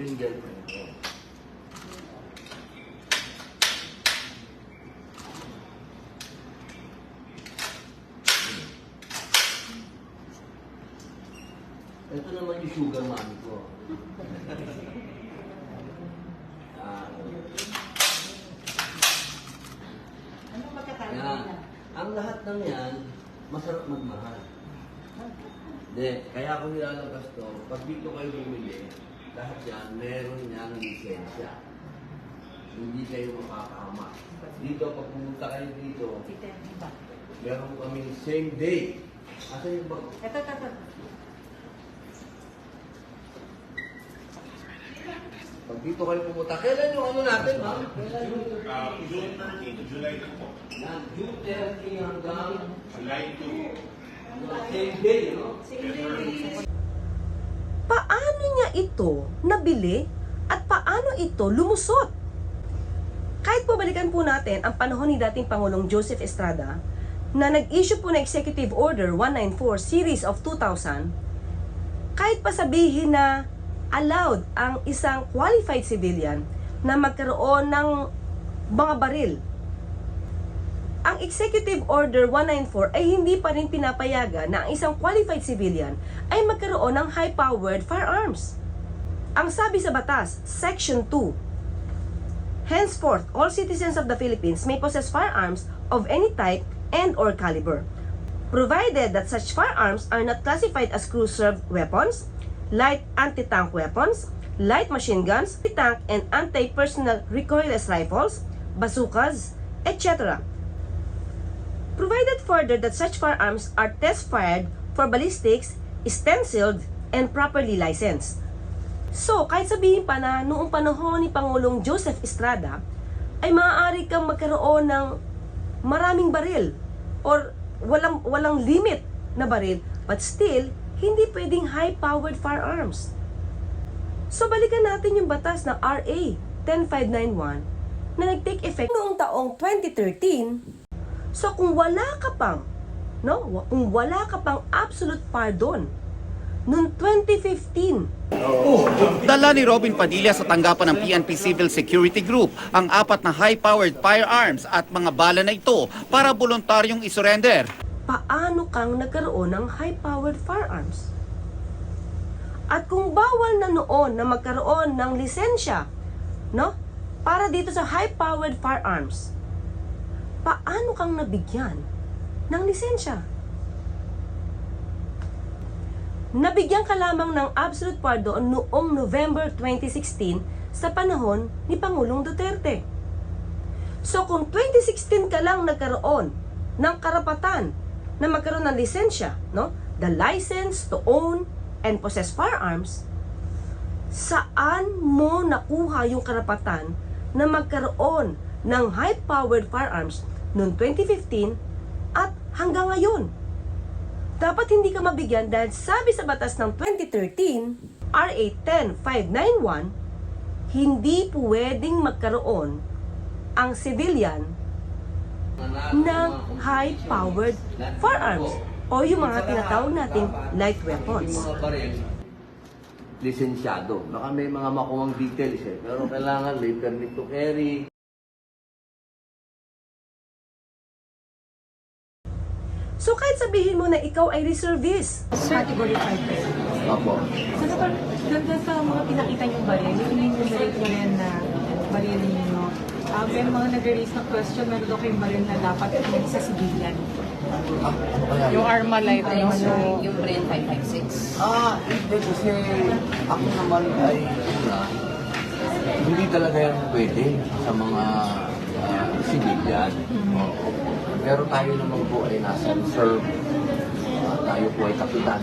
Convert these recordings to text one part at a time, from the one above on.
yung girlfriend ko. Ito naman yung sugar mommy ko. Ah, Ano pagkakaiba yan. nila? Ang lahat ng yan, masarap magmahal. Hindi, kaya ako nilalabas to, pag dito kayo bumili, lahat yan, meron niyang lisensya. Hindi kayo makakama. Dito, pag pumunta kayo dito, meron kami same day. Asa yung bag? Ito, ito, ito. Pag dito kayo pumunta, kailan yung ano natin, ha? Kailan yung Uh, June 30 to July 2 po. Yan, June 30 hanggang July 2. same day, no? paano niya ito nabili at paano ito lumusot? Kahit po balikan po natin ang panahon ni dating Pangulong Joseph Estrada na nag-issue po ng Executive Order 194 Series of 2000, kahit pa sabihin na allowed ang isang qualified civilian na magkaroon ng mga baril ang Executive Order 194 ay hindi pa rin pinapayagan na ang isang qualified civilian ay magkaroon ng high-powered firearms. Ang sabi sa batas, Section 2, Henceforth, all citizens of the Philippines may possess firearms of any type and or caliber, provided that such firearms are not classified as crew-served weapons, light anti-tank weapons, light machine guns, tank and anti-personnel recoilless rifles, bazookas, etc provided further that such firearms are test fired for ballistics, stenciled, and properly licensed. So, kahit sabihin pa na noong panahon ni Pangulong Joseph Estrada, ay maaari kang magkaroon ng maraming baril or walang walang limit na baril, but still, hindi pwedeng high-powered firearms. So, balikan natin yung batas na RA 10591 na nag-take effect noong taong 2013 So kung wala ka pang, no, kung wala ka pang absolute pardon noong 2015, Dala ni Robin Padilla sa tanggapan ng PNP Civil Security Group ang apat na high-powered firearms at mga bala na ito para voluntaryong isurrender. paano kang nagkaroon ng high-powered firearms? At kung bawal na noon na magkaroon ng lisensya, no, para dito sa high-powered firearms, paano kang nabigyan ng lisensya? Nabigyan ka lamang ng absolute pardon noong November 2016 sa panahon ni Pangulong Duterte. So kung 2016 ka lang nagkaroon ng karapatan na magkaroon ng lisensya, no? The license to own and possess firearms, saan mo nakuha yung karapatan na magkaroon ng high-powered firearms noong 2015 at hanggang ngayon? Dapat hindi ka mabigyan dahil sabi sa batas ng 2013, RA 10591, hindi pwedeng magkaroon ang civilian ng high-powered firearms o yung mga tinatawag nating light weapons. Lisensyado. Baka may mga makuwang details eh. Pero kailangan may permit to carry. So kahit sabihin mo na ikaw ay reservist, Category 5 peso. Apo. Senator, ganda sa mga pinakita niyong baril, yung enumerate mo rin na baril ninyo. Uh, may mga nag-raise ng question, meron daw kayong baril na dapat yung sa civilian. Yung Armalite, Ano, so, yung Bren 556. Ah, hindi kasi ako naman ay una, hindi talaga yan pwede sa mga ah, civilian. Oo. Pero tayo naman po ay nasa reserve. Ah, tayo po ay kapitan.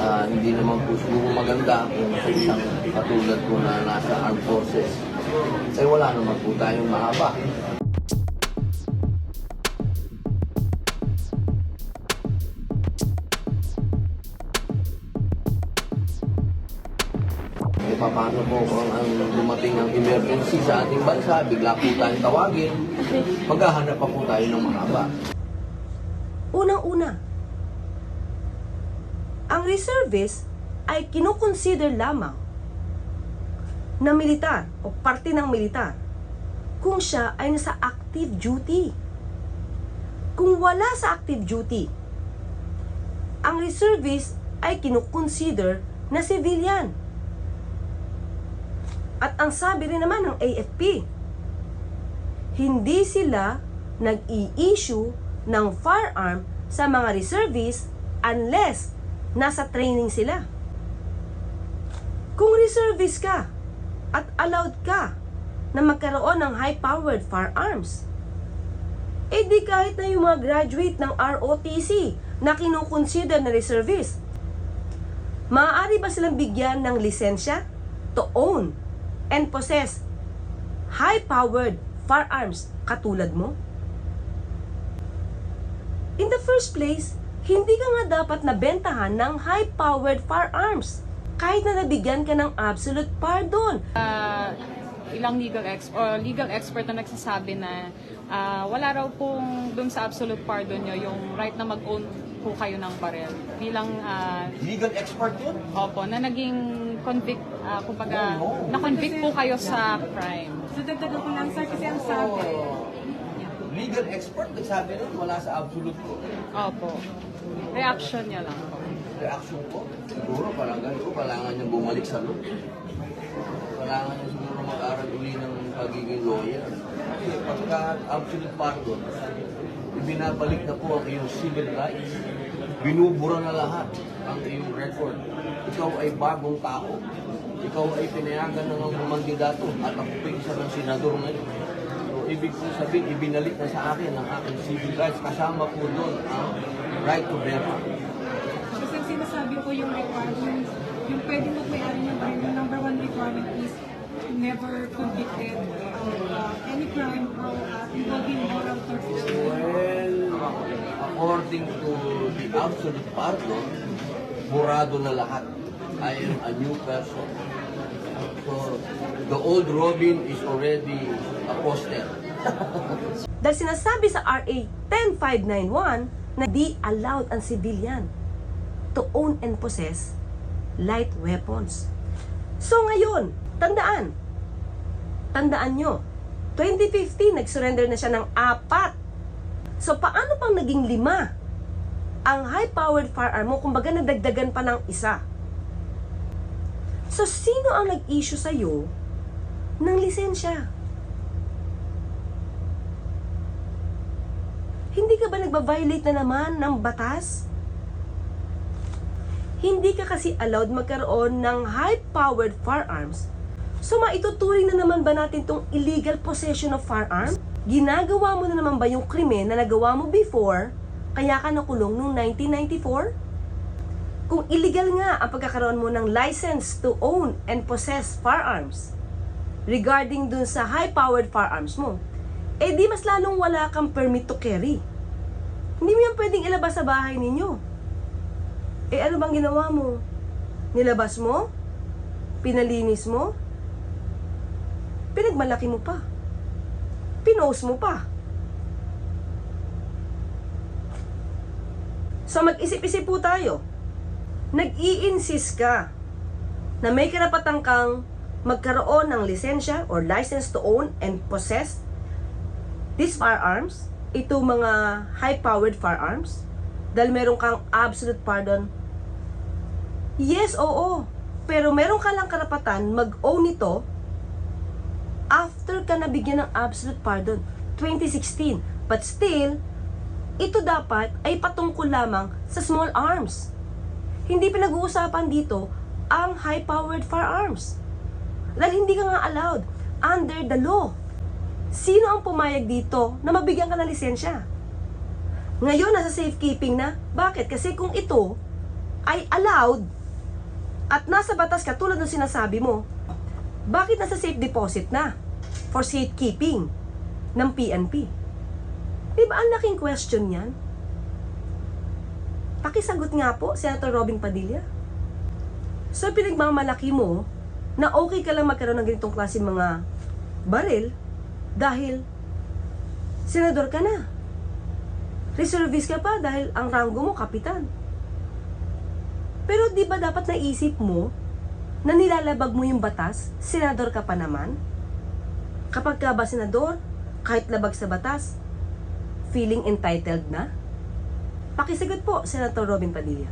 Ah, hindi naman po siguro maganda kung sa isang katulad ko na nasa armed forces. Eh wala naman po tayong mahaba. Paano po kung ang dumating ang emergency sa ating bansa, bigla po tayong tawagin, maghahanap pa po tayo ng mahaba. Unang-una, ang reservist ay kinukonsider lamang na militar o parte ng militar kung siya ay nasa active duty. Kung wala sa active duty, ang reservist ay kinukonsider na civilian. At ang sabi rin naman ng AFP, hindi sila nag-i-issue ng firearm sa mga reservists unless nasa training sila. Kung reservist ka at allowed ka na magkaroon ng high-powered firearms, eh di kahit na yung mga graduate ng ROTC na kinukonsider na reservist, maaari ba silang bigyan ng lisensya to own and possess high-powered firearms katulad mo? In the first place, hindi ka nga dapat nabentahan ng high-powered firearms kahit na nabigyan ka ng absolute pardon. Ah, ilang legal ex or legal expert na nagsasabi na ah, wala raw pong dun sa absolute pardon nyo yung right na mag-own po kayo ng barel. Bilang ah, Legal expert yun? opo, na naging convict, ah, kumbaga, na-convict po kayo sa crime. So dagdagan ko lang sir kasi ang sabi. Legal expert, nagsabi nun, wala sa absolute ko. Opo. Reaction niya lang po. reaction ko, siguro parang ganito, kailangan niya bumalik sa law. Kailangan niya siguro mag-aral uli ng pagiging lawyer. Kasi pagka absolute pardon, ibinabalik na po ang iyong civil rights. Binubura na lahat ang iyong record. Ikaw ay bagong tao. Ikaw ay pinayagan ng mga mandidato at ako pa isa ng senador ngayon. So, ibig kong sabihin, ibinalik na sa akin ang aking civil rights. Kasama po doon ang right to bear. Kasi sinasabi ko yung requirement, yung pwedeng magmayari ng crime, yung number one requirement is never convicted of uh, any crime or uh, involving moral turpitude. Well, according to the absolute pardon, burado na lahat. I am a new person. So, the old Robin is already a poster. Dahil sinasabi sa RA 10591 na di allowed ang civilian to own and possess light weapons. So ngayon, tandaan, tandaan nyo, 2015, nag-surrender na siya ng apat. So paano pang naging lima ang high-powered firearm mo, kumbaga nadagdagan pa ng isa? So sino ang nag-issue sa'yo ng lisensya? Hindi ka ba nagba-violate na naman ng batas? Hindi ka kasi allowed magkaroon ng high-powered firearms. So maituturing na naman ba natin tong illegal possession of firearm? Ginagawa mo na naman ba yung krimen na nagawa mo before, kaya ka nakulong noong 1994? Kung illegal nga ang pagkakaroon mo ng license to own and possess firearms, regarding dun sa high-powered firearms mo, eh di mas lalong wala kang permit to carry. Hindi mo yan pwedeng ilabas sa bahay ninyo. Eh ano bang ginawa mo? Nilabas mo? Pinalinis mo? Pinagmalaki mo pa. Pinost mo pa. So mag-isip-isip po tayo. Nag-i-insist ka na may karapatan kang magkaroon ng lisensya or license to own and possess these firearms, ito mga high-powered firearms, dahil meron kang absolute pardon, yes, oo, pero meron ka lang karapatan mag-own ito after ka nabigyan ng absolute pardon, 2016. But still, ito dapat ay patungkol lamang sa small arms. Hindi pinag-uusapan dito ang high-powered firearms. Dahil hindi ka nga allowed under the law. Sino ang pumayag dito na mabigyan ka ng lisensya? Ngayon, nasa safekeeping na. Bakit? Kasi kung ito ay allowed at nasa batas ka tulad ng sinasabi mo, bakit nasa safe deposit na for safekeeping ng PNP? Di ang laking question yan? Pakisagot nga po, Senator Robin Padilla. So, pinagmamalaki mo na okay ka lang magkaroon ng ganitong klase mga baril dahil senador ka na. Reservist ka pa dahil ang ranggo mo kapitan. Pero di ba dapat naisip mo na nilalabag mo yung batas, senador ka pa naman? Kapag ka ba senador, kahit labag sa batas, feeling entitled na? Pakisagot po, Senator Robin Padilla.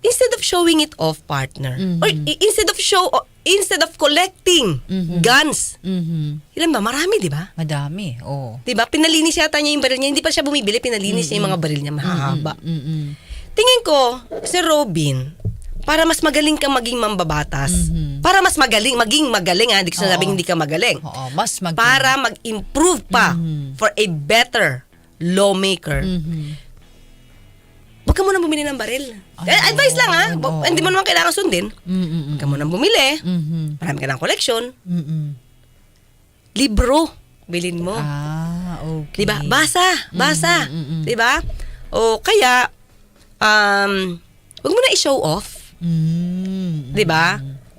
Instead of showing it off, partner, or i- instead of show, instead of collecting guns, Mhm. ilan ba? Marami, di ba? Madami, oo. Di ba? Pinalinis yata niya yung baril niya. Hindi pa siya bumibili, pinalinis niya yung mga baril niya. Mahahaba. Mm-mm. Tingin ko, si Robin, para mas magaling kang maging mambabatas, para mas magaling, maging magaling ha, hindi ko sinasabing hindi ka magaling, Oo, mas mag... para mag-improve pa for a better lawmaker, Mhm. huwag ka muna bumili ng baril. Eh, advice lang ha, oo, hindi mo naman kailangan sundin. Mm-mm. Huwag ka muna bumili, Mhm. marami ka ng collection, Mm-mm. libro, bilin mo. Ah, okay. Di ba? Basa, basa. Di ba? O kaya, um, huwag mo na i-show off. Mm. Di ba?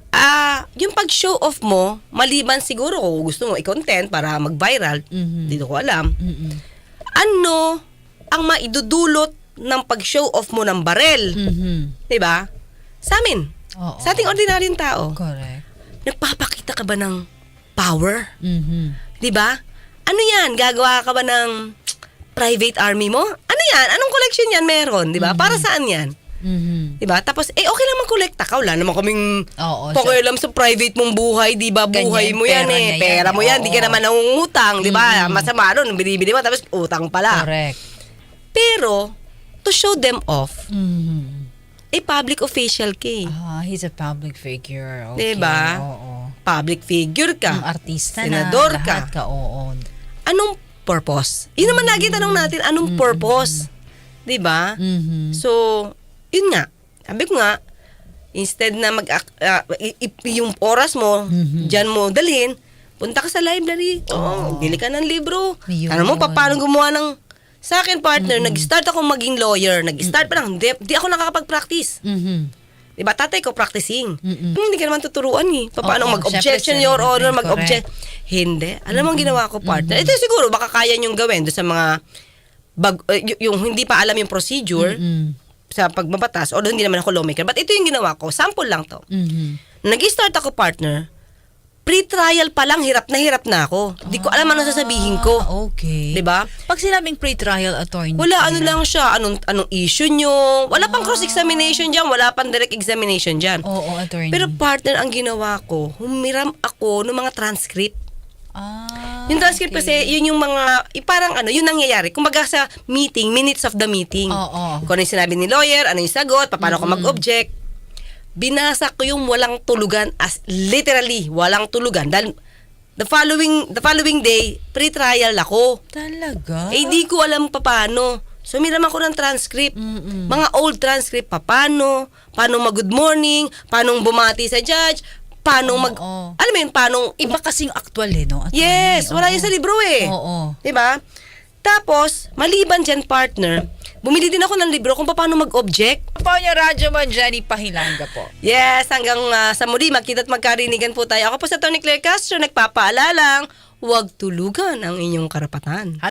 Ah, yung pag-show off mo, maliban siguro kung gusto mo i-content para mag-viral, Mhm. dito ko alam. Mm-mm. Ano ang maidudulot ng pag-show off mo ng barel? Mhm. Di ba? Sa amin. Oo. Sa ating ordinaryong tao. Correct. Nagpapakita ka ba ng power? Mhm. Di ba? Ano yan? Gagawa ka ba ng private army mo? Ano yan? Anong collection yan meron? Di ba? Para saan yan? Mhm. Di ba? Tapos, eh, okay lang mag-collecta ka. Wala naman kaming Oo, pakialam sa private mong buhay. Di ba? Buhay Ganyan, mo yan pera eh. yan Pera mo yan. Di ka Oo. naman nangungutang. Di ba? Masama nun. Binibili mo. Tapos, utang pala. Correct. Pero, to show them off, Mhm. eh, public official ka eh. Ah, he's a public figure. Okay. Diba? Oo. Public figure ka. Ang artista Senador na, ka. lahat ka, oo. Anong purpose? Yun naman lagi tanong natin, anong purpose? Di ba? Mhm. So, yun nga. Sabi ko nga, instead na mag i- yung oras mo, dyan mo dalhin, punta ka sa library. Oo, bili ka ng libro. Yun. Ano mo, pa, paano gumawa ng... Sa akin, partner, nag-start ako maging lawyer. Nag-start pa lang. Di, di ako nakakapag-practice. Mhm. Diba? Tatay ko practicing. Mm-mm. Hmm, Hindi ka naman tuturuan eh. Paano Oo, mag-objection, your honor, mag-object. Hindi. Alam mo ang ginawa ko, partner? Ito siguro, baka kaya niyong gawin doon sa mga bag, y- yung hindi pa alam yung procedure Mm. Sa pagbabatas, although hindi naman ako lawmaker. But ito yung ginawa ko. Sample lang to. Mhm. Nag-start ako, partner. Pre-trial pa lang, hirap na hirap na ako. Hindi ko alam ano sasabihin ko. Ah, okay. 'Di ba? Pag sinabing pre-trial attorney. Wala, ano lang siya, anong, anong issue nyo. Wala pang cross-examination dyan, wala pang direct examination dyan. Oo, attorney. Pero partner, ang ginawa ko, humiram ako ng mga transcript. Ah, Yung transcript okay. kasi, yun yung mga, yung parang ano, yun nangyayari. Kumbaga sa meeting, minutes of the meeting. Oo. Kung ano yung sinabi ni lawyer, ano yung sagot, paano ko mag-object. Binasa ko yung walang tulugan as literally walang tulugan dahil the following the following day pre-trial ako. Talaga? Eh di ko alam pa paano. So miram ako ng transcript. Mm-mm. Mga old transcript pa paano, paano mag good morning, paano bumati sa judge, paano mag Oo. alam mo yun, paano Iba kasing actual eh, no? Attorney? Yes, wala yun sa libro eh. Oo. 'Di ba? Tapos, maliban dyan, partner, bumili din ako ng libro kung paano mag-object. Paano radyo man, Jenny Pahilanga po? Yes, hanggang ah, sa muli, magkita at magkarinigan po tayo. Ako po sa Tony Claire Castro, nagpapaalalang, huwag tulugan ang inyong karapatan.